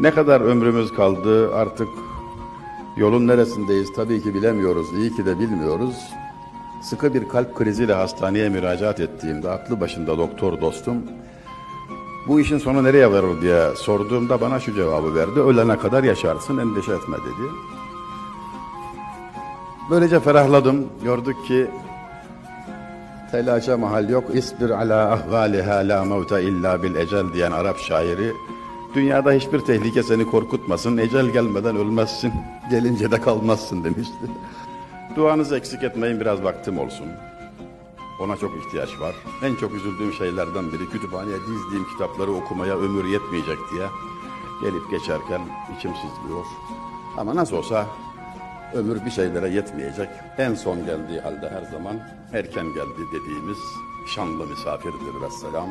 Ne kadar ömrümüz kaldı artık yolun neresindeyiz tabii ki bilemiyoruz. İyi ki de bilmiyoruz. Sıkı bir kalp kriziyle hastaneye müracaat ettiğimde aklı başında doktor dostum bu işin sonu nereye varır diye sorduğumda bana şu cevabı verdi. Ölene kadar yaşarsın endişe etme dedi. Böylece ferahladım. Gördük ki telaşa mahal yok. İsbir ala ahvaliha la mevte illa bil ecel diyen Arap şairi dünyada hiçbir tehlike seni korkutmasın. Ecel gelmeden ölmezsin. Gelince de kalmazsın demişti. Duanızı eksik etmeyin biraz vaktim olsun. Ona çok ihtiyaç var. En çok üzüldüğüm şeylerden biri kütüphaneye dizdiğim kitapları okumaya ömür yetmeyecek diye gelip geçerken içim sızlıyor. Ama nasıl olsa ömür bir şeylere yetmeyecek. En son geldiği halde her zaman erken geldi dediğimiz şanlı misafirdir vesselam.